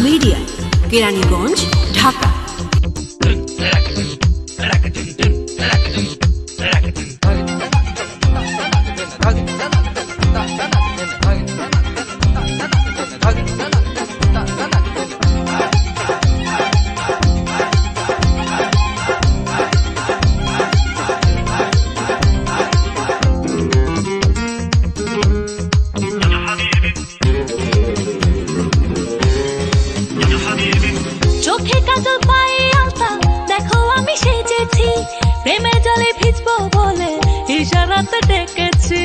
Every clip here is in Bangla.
Media Keraniganj Dhaka বাঁচবো বলে ইশারাতে ডেকেছি।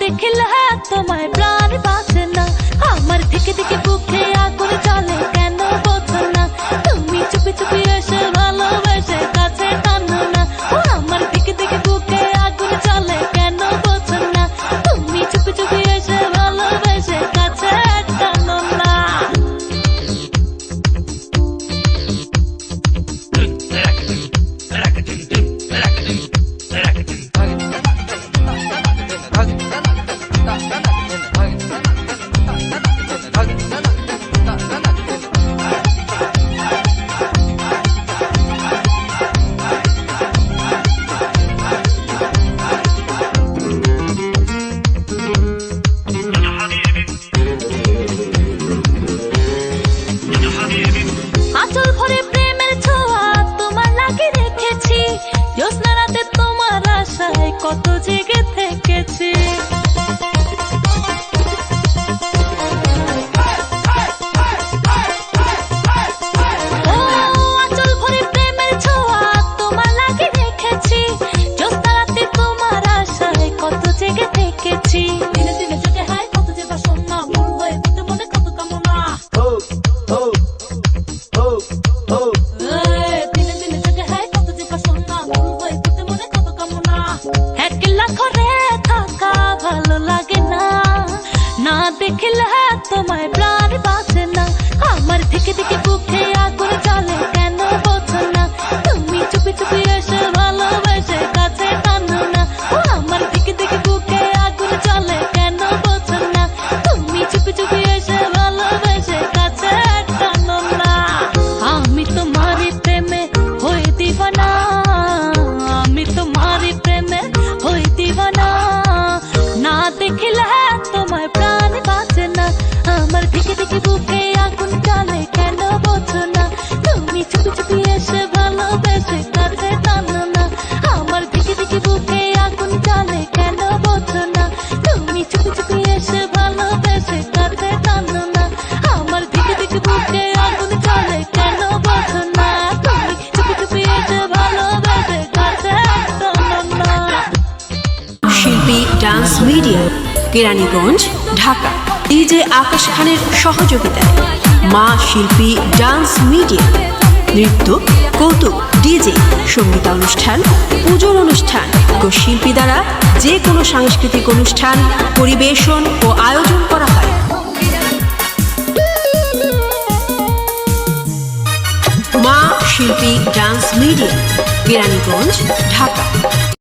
दिखला কত যে একলা করে থাকা ভালো লাগে না না দেখলে তোমায় dance media Keraniganj, Dhaka. DJ Akash খানের সহযোগিতায় মা শিল্পী ডান্স মিডিয়া নৃত্য, কৌতুক ডিজে সঙ্গীতানুষ্ঠান পুজোর অনুষ্ঠান ও শিল্পী দ্বারা যে কোনো সাংস্কৃতিক অনুষ্ঠান, পরিবেশন ও আয়োজন করা হয়। মা শিল্পী ডান্স মিডিয়া কেরানীগঞ্জ, ঢাকা।